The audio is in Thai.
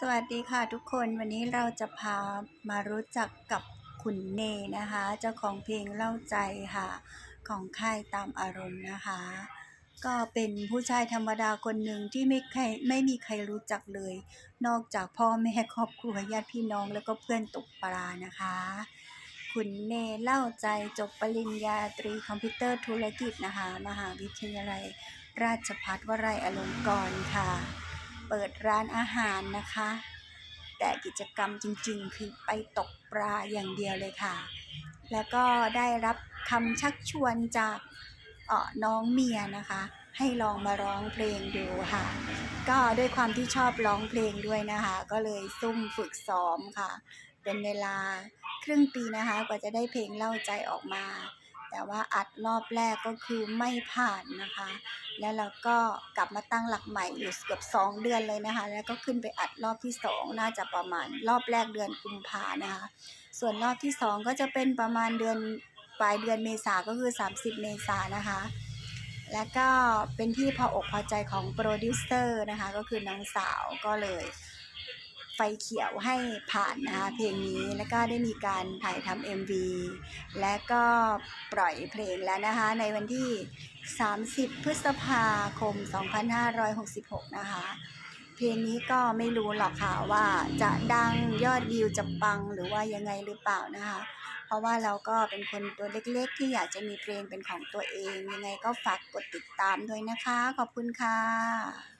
สวัสดีค่ะทุกคนวันนี้เราจะพามารู้จักกับคุณเนนะคะ เจ้าของเพลงเล่าใจค่ะ ของค่ายตามอารมณ์นะคะ ก็เป็นผู้ชายธรรมดาคนหนึ่งที่ไม่ใครไม่มีใครรู้จักเลย นอกจากพ่อแม่ครอบครัวญาติพี่น้องแล้วก็เพื่อนตกปลานะคะคุณเนเล่าใจจบปริญญาตรีคอมพิวเตอร์ธุรกิจนะคะ มหาวิทยาลัย ราชภัฏวลัยอลงกรณ์ค่ะ เปิดร้านอาหารนะคะ แต่กิจกรรมจริงๆ คือไปตกปลาอย่างเดียวเลยค่ะ แล้วก็ได้รับคำชักชวนจากเออน้องเมียนะคะ ให้ลองมาร้องเพลงดูค่ะ ก็ด้วยความที่ชอบร้องเพลงด้วยนะคะ ก็เลยซุ่มฝึกซ้อมค่ะ เป็นเวลาครึ่งปีนะคะ กว่าจะได้เพลงเล่าใจออกมา แต่ว่าอัดรอบแรกก็คือไม่ผ่านนะคะ แล้วเราก็กลับมาตั้งหลักใหม่อยู่เกือบสองเดือนเลยนะคะ แล้วก็ขึ้นไปอัดรอบที่สองน่าจะประมาณรอบแรกเดือนกุมภานะคะ ส่วนรอบที่สองก็จะเป็นประมาณเดือนปลายเดือนเมษาก็คือ 30 เมษานะคะ แล้วก็เป็นที่พออกพอใจของโปรดิวเซอร์นะคะ ก็คือน้องสาวก็เลย ไฟเขียวให้ผ่านนะคะเพลงนี้แล้วก็ได้มีการถ่ายทำ MV และก็ปล่อยเพลงแล้วนะคะในวันที่ 30 พฤษภาคม 2566 นะคะ เพลงนี้ก็ไม่รู้หรอกค่ะว่าจะดังยอดวิวจะปังหรือว่ายังไงหรือเปล่านะคะ เพราะว่าเราก็เป็นคนตัวเล็กๆ ที่อยากจะมีเพลงเป็นของตัวเอง ยังไงก็ฝากกดติดตามด้วยนะคะ ขอบคุณค่ะ